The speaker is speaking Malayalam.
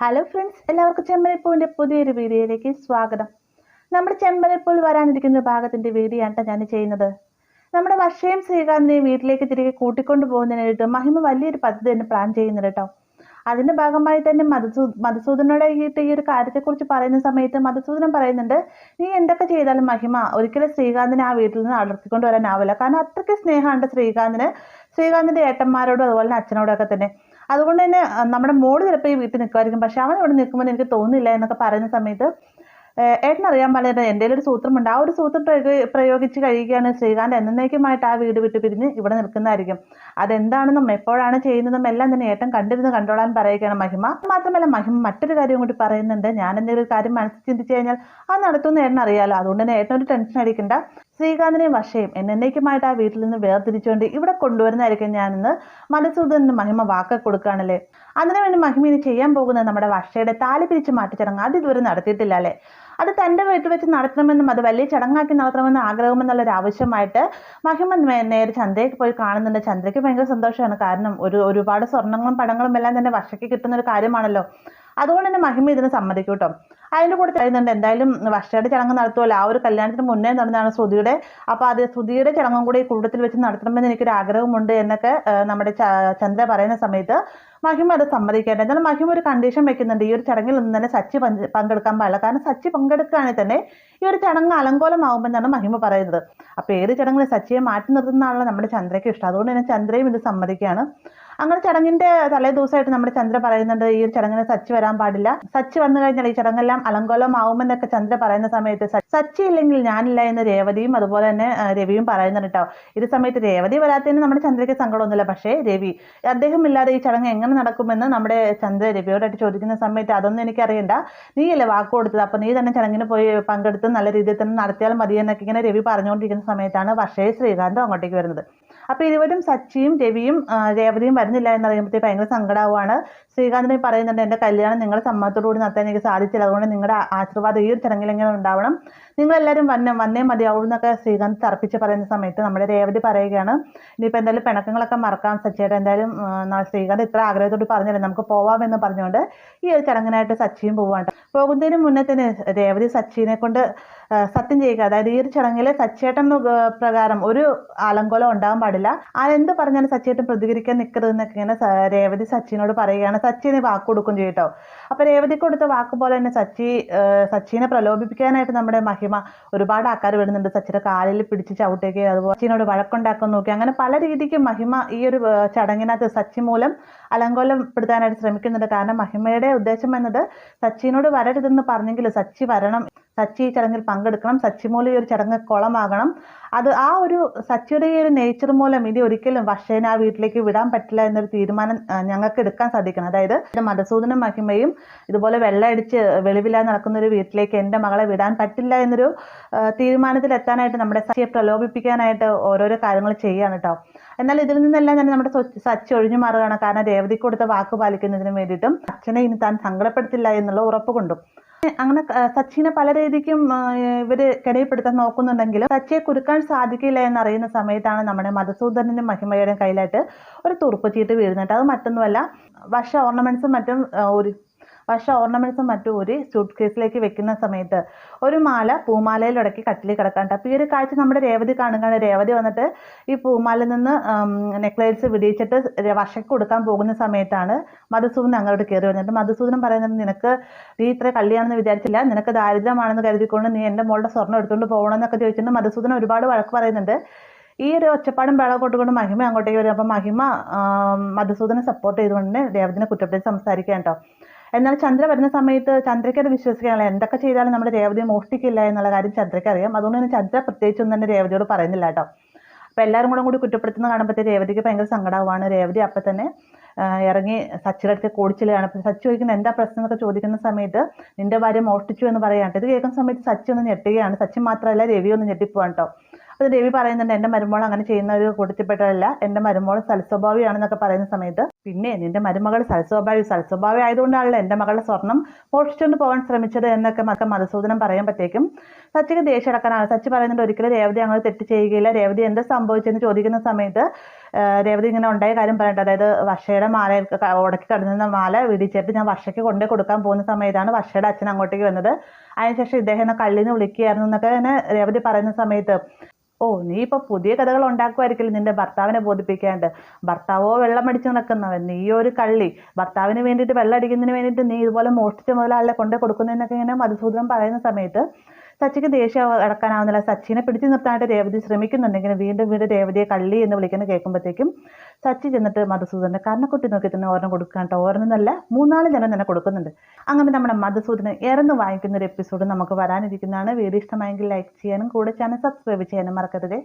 ഹലോ ഫ്രണ്ട്സ് എല്ലാവർക്കും ചെമ്പരപ്പൂവിന്റെ പുതിയൊരു വീഡിയോയിലേക്ക് സ്വാഗതം. നമ്മുടെ ചെമ്പരപ്പൂവിൽ വരാനിരിക്കുന്ന ഭാഗത്തിന്റെ വീഡിയോ ആണ് ഞാൻ ചെയ്യുന്നത്. നമ്മുടെ വർഷയും ശ്രീകാന്തിനെയും വീട്ടിലേക്ക് തിരികെ കൂട്ടിക്കൊണ്ടു പോകുന്നതിനായിട്ട് മഹിമ വലിയൊരു പദ്ധതി തന്നെ പ്ലാൻ ചെയ്യുന്നുണ്ട് കേട്ടോ അതിന്റെ ഭാഗമായി തന്നെ മധുസൂ മധുസൂദനോടെ ഈ ഒരു കാര്യത്തെക്കുറിച്ച് പറയുന്ന സമയത്ത് മധുസൂദനൻ പറയുന്നുണ്ട് നീ എന്തൊക്കെ ചെയ്താലും മഹിമ ഒരിക്കലും ശ്രീകാന്തിനെ ആ വീട്ടിൽ നിന്ന് അടർത്തിക്കൊണ്ട് വരാനാവില്ല. കാരണം അത്രയ്ക്ക് സ്നേഹമുണ്ട് ശ്രീകാന്തിന് ശ്രീകാന്തിന്റെ ഏട്ടന്മാരോടും അതുപോലെ തന്നെ അച്ഛനോടൊക്കെ തന്നെ. അതുകൊണ്ട് തന്നെ നമ്മുടെ മോൾ ചിലപ്പോൾ ഈ വീട്ടിൽ നിൽക്കുമായിരിക്കും. പക്ഷെ അവൻ ഇവിടെ നിൽക്കുമ്പോൾ എനിക്ക് തോന്നുന്നില്ല എന്നൊക്കെ പറയുന്ന സമയത്ത് ഏട്ടനറിയാൻ പാടില്ല എന്റെ ഒരു സൂത്രമുണ്ട്. ആ ഒരു സൂത്രം പ്രയോഗ പ്രയോഗിച്ച് കഴിയുകയാണ് ശ്രീകാന്ത്. എന്നേക്കുമായിട്ട് ആ വീട് വിട്ട് പിരിഞ്ഞ് ഇവിടെ നിൽക്കുന്നതായിരിക്കും. അതെന്താണെന്നും എപ്പോഴാണ് ചെയ്യുന്നതും എല്ലാം തന്നെ ഏട്ടൻ കണ്ടിരുന്ന് കണ്ടോളാൻ പറയുകയാണ് മഹിമ. മാത്രമല്ല മഹിമ മറ്റൊരു കാര്യം കൂടി പറയുന്നുണ്ട്. ഞാൻ എന്തെങ്കിലും കാര്യം മനസ്സിൽ ചിന്തിച്ചു കഴിഞ്ഞാൽ അത് നടത്തുന്ന ഏട്ടൻ അറിയാലോ അതുകൊണ്ട് തന്നെ ഏട്ടൻ ഒരു ടെൻഷൻ അടിക്കണ്ട. ശ്രീകാന്തിനെയും വർഷയും എന്നേക്കുമായിട്ട് ആ വീട്ടിൽ നിന്ന് വേർതിരിച്ചുകൊണ്ട് ഇവിടെ കൊണ്ടുവരുന്നതായിരിക്കും ഞാനിന്ന് മധുസൂദനന് മഹിമ വാക്ക് കൊടുക്കുകയാണല്ലേ അതിനുവേണ്ടി മഹിമ ഇനി ചെയ്യാൻ പോകുന്നത് നമ്മുടെ വർഷയുടെ താലി പിരിച്ച് മാറ്റി ചടങ്ങ് അത് ഇതുവരെ നടത്തിയിട്ടില്ല അല്ലേ? അത് തന്റെ വീട്ടിൽ വെച്ച് നടത്തണമെന്നും അത് വലിയ ചടങ്ങാക്കി നടത്തണമെന്ന് ആഗ്രഹമെന്നുള്ള ഒരു ആവശ്യമായിട്ട് മഹിമ നേരെ ചന്ദ്രയ്ക്ക് പോയി കാണുന്നുണ്ട്. ചന്ദ്രയ്ക്ക് ഭയങ്കര സന്തോഷമാണ്. കാരണം ഒരു ഒരുപാട് സ്വർണങ്ങളും പടങ്ങളും എല്ലാം തന്നെ വർഷയ്ക്ക് കിട്ടുന്ന ഒരു കാര്യമാണല്ലോ. അതുകൊണ്ട് തന്നെ മഹിമ ഇതിന് സമ്മതിക്കും കേട്ടോ അതിന്റെ കൂടെ പറയുന്നുണ്ട് എന്തായാലും വർഷയുടെ ചടങ്ങ് നടത്തുമല്ലോ. ആ ഒരു കല്യാണത്തിന് മുന്നേ നടന്നതാണ് ശ്രുതിയുടെ. അപ്പോൾ അത് ശ്രുതിയുടെ ചടങ്ങും കൂടി ഈ കുടുംബത്തിൽ വെച്ച് നടത്തണമെന്ന് എനിക്കൊരു ആഗ്രഹമുണ്ട് എന്നൊക്കെ നമ്മുടെ ചന്ദ്ര പറയുന്ന സമയത്ത് മഹിമ അത് സമ്മതിക്കേണ്ട എന്നാലും മഹിമ ഒരു കണ്ടീഷൻ വെക്കുന്നുണ്ട്. ഈ ഒരു ചടങ്ങിൽ ഒന്നും തന്നെ സച്ചി പങ്ക് പങ്കെടുക്കാൻ പാടില്ല. കാരണം സച്ചി പങ്കെടുക്കുകയാണെങ്കിൽ തന്നെ ഈ ഒരു ചടങ്ങ് അലങ്കോലമാകുമെന്നാണ് മഹിമ പറയുന്നത്. അപ്പോൾ ഏത് ചടങ്ങിൽ സച്ചിയെ മാറ്റി നിർത്തുന്നതാണല്ലോ നമ്മുടെ ചന്ദ്രയ്ക്ക് ഇഷ്ടം. അതുകൊണ്ട് തന്നെ ചന്ദ്രയും ഇത് സമ്മതിക്കുകയാണ്. അങ്ങനെ ചടങ്ങിന്റെ തലേ ദിവസമായിട്ട് നമ്മുടെ ചന്ദ്ര പറയുന്നുണ്ട് ഈ ചടങ്ങിന് സച്ചി വരാൻ പാടില്ല. സച്ചി വന്നു കഴിഞ്ഞാൽ ഈ ചടങ്ങെല്ലാം അലങ്കോലമാവുമെന്നൊക്കെ ചന്ദ്ര പറയുന്ന സമയത്ത് സച്ചി ഇല്ലെങ്കിൽ ഞാനില്ല എന്ന് രേവതിയും അതുപോലെ തന്നെ രവിയും പറയുന്നുണ്ട് കേട്ടോ. ഇത് സമയത്ത് രേവതി വരാത്തതിന് നമ്മുടെ ചന്ദ്രയ്ക്ക് സങ്കടമൊന്നുമില്ല. പക്ഷേ രവി അദ്ദേഹം ഇല്ലാതെ ഈ ചടങ്ങ് എങ്ങനെ നടക്കുമെന്ന് നമ്മുടെ ചന്ദ്ര രവിയോടായിട്ട് ചോദിക്കുന്ന സമയത്ത് അതൊന്നും എനിക്കറിയണ്ട. നീയല്ലേ വാക്ക് കൊടുത്തത്? അപ്പൊ നീ തന്നെ ചടങ്ങിന് പോയി പങ്കെടുത്ത് നല്ല രീതിയിൽ തന്നെ നടത്തിയാൽ മതി എന്നൊക്കെ ഇങ്ങനെ രവി പറഞ്ഞുകൊണ്ടിരിക്കുന്ന സമയത്താണ് വർഷേ ശ്രീകാന്തം അങ്ങോട്ടേക്ക് വരുന്നത്. അപ്പൊ ഇരുവരും സച്ചിയും രവിയും രേവതിയും വരുന്നില്ല എന്നറിയുമ്പോഴത്തേക്ക് ഭയങ്കര സങ്കടമാവുകയാണ് ശ്രീകാന്തിനെ പറയുന്നുണ്ട് എന്റെ കല്യാണം നിങ്ങളുടെ സമ്മതത്തോടുകൂടി നടത്താൻ എനിക്ക് സാധിച്ചില്ല. അതുകൊണ്ട് നിങ്ങളുടെ ആശീർവാദം ഈ ഒരു ചടങ്ങിൽ എങ്ങനെ ഉണ്ടാവണം? നിങ്ങളെല്ലാവരും വന്നേ വന്നേ മതിയാവും എന്നൊക്കെ ശ്രീകാന്ത് തർപ്പിച്ച് പറയുന്ന സമയത്ത് നമ്മുടെ രേവതി പറയുകയാണ് ഇനിയിപ്പോൾ എന്തായാലും പിണക്കങ്ങളൊക്കെ മറക്കാം സച്ചിയുടെ എന്തായാലും ശ്രീകാന്ത് ഇത്ര ആഗ്രഹത്തോട് പറഞ്ഞില്ലേ? നമുക്ക് പോവാമെന്ന് പറഞ്ഞുകൊണ്ട് ഈ ഒരു ചടങ്ങിനായിട്ട് സച്ചിയും പോവാണ്ട് പോകുന്നതിന് മുന്നേ തന്നെ രേവതി സച്ചിനെ കൊണ്ട് സത്യം ചെയ്യുക. അതായത് ഈ ഒരു ചടങ്ങിൽ സച്ചേട്ടൻ പ്രകാരം ഒരു ആലങ്കോലം ഉണ്ടാകാൻ പാടില്ല. ആ എന്ത് പറഞ്ഞാലും സച്ചേട്ടൻ പ്രതികരിക്കാൻ നിൽക്കരുത് എന്നൊക്കെ ഇങ്ങനെ രേവതി സച്ചിനോട് പറയുകയാണ്. സച്ചിന് വാക്ക് കൊടുക്കും ചെയ്യട്ടോ അപ്പോൾ അപ്പൊ രേവതി കൊടുത്ത വാക്ക് പോലെ തന്നെ സച്ചി സച്ചിനെ പ്രലോഭിപ്പിക്കാനായിട്ട് നമ്മുടെ മഹിമ ഒരുപാട് ആൾക്കാർ വരുന്നുണ്ട്. സച്ചിയുടെ കാലിൽ പിടിച്ച് ചവിട്ടുകയോ അതുപോലെ സച്ചിനോട് വഴക്കുണ്ടാക്കാൻ നോക്കി. അങ്ങനെ പല രീതിക്ക് മഹിമ ഈ ഒരു ചടങ്ങിനകത്ത് സച്ചി മൂലം അലങ്കോലപ്പെടുത്താനായിട്ട് ശ്രമിക്കുന്നുണ്ട്. കാരണം മഹിമയുടെ ഉദ്ദേശം എന്നത് സച്ചിനോട് വരരുതെന്ന് പറഞ്ഞെങ്കിൽ സച്ചി വരണം സച്ചി ഈ ചടങ്ങിൽ പങ്കെടുക്കണം. സച്ചി മൂലം ഈ ഒരു ചടങ്ങ് കുളമാകണം. അത് ആ ഒരു സച്ചിയുടെ ഈ ഒരു നേച്ചർ മൂലം ഇനി ഒരിക്കലും വർഷേനെ ആ വീട്ടിലേക്ക് വിടാൻ പറ്റില്ല എന്നൊരു തീരുമാനം ഞങ്ങൾക്ക് എടുക്കാൻ സാധിക്കണം. അതായത് മധുസൂദനും മഹിമയും ഇതുപോലെ വെള്ളമടിച്ച് വെളിവില്ലാതെ നടക്കുന്ന ഒരു വീട്ടിലേക്ക് എന്റെ മകളെ വിടാൻ പറ്റില്ല എന്നൊരു തീരുമാനത്തിലെത്താനായിട്ട് നമ്മുടെ സച്ചിയെ പ്രലോഭിപ്പിക്കാനായിട്ട് ഓരോരോ കാര്യങ്ങൾ ചെയ്യാണ് കേട്ടോ എന്നാൽ ഇതിൽ നിന്നെല്ലാം തന്നെ നമ്മുടെ സച്ചി ഒഴിഞ്ഞു മാറുകയാണ്. കാരണം രേവതിക്ക് കൊടുത്ത വാക്ക് പാലിക്കുന്നതിന് വേണ്ടിയിട്ടും അച്ഛനെ ഇനി താൻ സങ്കടപ്പെടുത്തില്ല എന്നുള്ള ഉറപ്പ് കൊണ്ടും. അങ്ങനെ സച്ചിനെ പല രീതിക്കും ഇവർ കിടയിൽപ്പെടുത്താൻ നോക്കുന്നുണ്ടെങ്കിലും സച്ചിയെ കുരുക്കാൻ സാധിക്കില്ല എന്നറിയുന്ന സമയത്താണ് നമ്മുടെ മധുസൂദനന്റെ മഹിമയുടെ കയ്യിലായിട്ട് ഒരു തുറുപ്പ് ചീട്ട് വീഴുന്നിട്ട് അത് മറ്റൊന്നുമല്ല വർഷ ഓർണമെന്റ്സും മറ്റും ഒരു വർഷ ഓർണമെന്റ്സും മറ്റും ഒരു സ്യൂട്ട് കേസിലേക്ക് വെക്കുന്ന സമയത്ത് ഒരു മാല പൂമാലയിൽ ഉടക്കി കട്ടിലിൽ കിടക്കാണ്ട് അപ്പോൾ ഈ ഒരു കാഴ്ച നമ്മുടെ രേവതി കാണുകയാണ്. രേവതി വന്നിട്ട് ഈ പൂമാലയിൽ നിന്ന് നെക്ലേസ് വിടിയിച്ചിട്ട് വർഷയ്ക്ക് കൊടുക്കാൻ പോകുന്ന സമയത്താണ് മധുസൂദൻ അങ്ങോട്ട് കയറി വന്നിട്ട് മധുസൂദനം പറയുന്നത് നിനക്ക് നീ ഇത്ര കള്ളിയാണെന്ന് വിചാരിച്ചില്ല. നിനക്ക് ദാരിദ്ര്യമാണെന്ന് കരുതിക്കൊണ്ട് നീ എന്റെ മോളുടെ സ്വർണം എടുത്തുകൊണ്ട് പോകണമെന്നൊക്കെ ചോദിച്ചിട്ട് മധുസൂദൻ ഒരുപാട് വഴക്ക് പറയുന്നുണ്ട്. ഈ ഒരു ഒച്ചപ്പാടും വേള കൊണ്ടുകൊണ്ട് മഹിമ അങ്ങോട്ടേക്ക് വരും. അപ്പം മഹിമ മധുസൂദനെ സപ്പോർട്ട് ചെയ്തുകൊണ്ട് രേവതിനെ കുറ്റപ്പെടുത്തി സംസാരിക്കാൻ കേട്ടോ എന്നാൽ ചന്ദ്ര വരുന്ന സമയത്ത് ചന്ദ്രയ്ക്ക് അത് വിശ്വസിക്കാനുള്ള എന്തൊക്കെ ചെയ്താലും നമ്മുടെ രേവതിയെ മോഷ്ടിക്കില്ല എന്നുള്ള കാര്യം ചന്ദ്രയ്ക്ക് അറിയാം. അതുകൊണ്ട് തന്നെ ചന്ദ്ര പ്രത്യേകിച്ചൊന്നും തന്നെ രേവതിയോട് പറയുന്നില്ല കേട്ടോ. അപ്പോൾ എല്ലാവരും കൂടെ കൂടി കുറ്റപ്പെടുത്തുന്ന കാണുമ്പോഴത്തേക്ക് രേവതിക്ക് ഭയങ്കര സങ്കടമാവാണ് രേവതി അപ്പം തന്നെ ഇറങ്ങി സച്ചിയുടെ അടുത്ത് കോടിച്ചിലാണ്. അപ്പൊ സച്ചി ചോദിക്കുന്ന എന്താ പ്രശ്നം? എന്നൊക്കെ ചോദിക്കുന്ന സമയത്ത് നിന്റെ ഭാര്യ മോഷ്ടിച്ചു എന്ന് പറയാണ്ട് ഇത് കേൾക്കുന്ന സമയത്ത് സച്ചി ഒന്ന് ഞെട്ടുകയാണ്. സച്ചി മാത്രമല്ല രവി ഒന്ന് ഞെട്ടിപ്പോവാണ് കേട്ടോ. അപ്പോൾ രവി പറയുന്നുണ്ട് എന്റെ മരുമോൾ അങ്ങനെ ചെയ്യുന്ന ഒരു കൂട്ടത്തിൽപ്പെട്ടതല്ല എന്റെ മരുമോൾ സൽസ്വഭാവിയാണെന്നൊക്കെ പറയുന്ന സമയത്ത് പിന്നെ നിന്റെ മരുമകൾ സൽസ്വഭാവി സൽസ്വഭാവി ആയതുകൊണ്ടാണല്ലോ എന്റെ മകളുടെ സ്വർണം മോഷ്ടിച്ചുകൊണ്ട് പോകാൻ ശ്രമിച്ചത് എന്നൊക്കെ മക്ക മധുസൂദനം പറയുമ്പോഴത്തേക്കും സച്ചിക്ക് ദേഷ്യം അടക്കാനാണ് സച്ചി പറയുന്നുണ്ട് ഒരിക്കലും രേവതി അങ്ങനെ തെറ്റ് ചെയ്യുകയില്ല. രേവതി എന്താ സംഭവിച്ചെന്ന് ചോദിക്കുന്ന സമയത്ത് രേവതി ഇങ്ങനെ ഉണ്ടായ കാര്യം പറയട്ടെ അതായത് വർഷയുടെ മാല ഉടക്കി കടന്നിരുന്ന മാല വിടിച്ചിട്ട് ഞാൻ വർഷയ്ക്ക് കൊണ്ടു കൊടുക്കാൻ പോകുന്ന സമയത്താണ് വർഷയുടെ അച്ഛൻ അങ്ങോട്ടേക്ക് വന്നത്. അതിനുശേഷം ഇദ്ദേഹം എന്നെ കള്ളിന്ന് വിളിക്കുകയായിരുന്നു എന്നൊക്കെ തന്നെ രേവതി പറയുന്ന സമയത്ത് ഓ നീ ഇപ്പൊ പുതിയ കഥകൾ ഉണ്ടാക്കുമായിരിക്കില്ല നിന്റെ ഭർത്താവിനെ ബോധിപ്പിക്കാണ്ട്? ഭർത്താവോ വെള്ളം അടിച്ച് നടക്കുന്നവൻ നീ ഒരു കള്ളി. ഭർത്താവിന് വേണ്ടിയിട്ട് വെള്ളം അടിക്കുന്നതിന് വേണ്ടിയിട്ട് നീ ഇതുപോലെ മോഷ്ടിച്ച മുതലാളെ കൊണ്ടേ കൊടുക്കുന്നതിനൊക്കെ ഇങ്ങനെ മധുസൂദനം പറയുന്ന സമയത്ത് സച്ചിക്ക് ദേഷ്യം അടക്കാനാവുന്നില്ല. സച്ചിനെ പിടിച്ചു നിർത്താനായിട്ട് രേവതി ശ്രമിക്കുന്നുണ്ടെങ്കിലും വീണ്ടും വീണ്ടും രേവതിയെ കള്ളി എന്ന് വിളിക്കുന്ന കേൾക്കുമ്പോഴത്തേക്കും സച്ചി ചെന്നിട്ട് മധുസൂദനെ കർണക്കുട്ടി നോക്കി തന്നെ ഓരോ കൊടുക്കാൻ ഓർമ്മന്നല്ല മൂന്നാൽ ജനം തന്നെ കൊടുക്കുന്നുണ്ട്. അങ്ങനെ നമ്മുടെ മധുസൂദനെ ഇറന്ന് വാങ്ങിക്കുന്ന ഒരു എപ്പിസോഡ് നമുക്ക് വരാനിരിക്കുന്നതാണ്. വീഡിയോ ഇഷ്ടമായെങ്കിൽ ലൈക്ക് ചെയ്യാനും കൂടെ ചാനൽ സബ്സ്ക്രൈബ് ചെയ്യാനും മറക്കരുത്.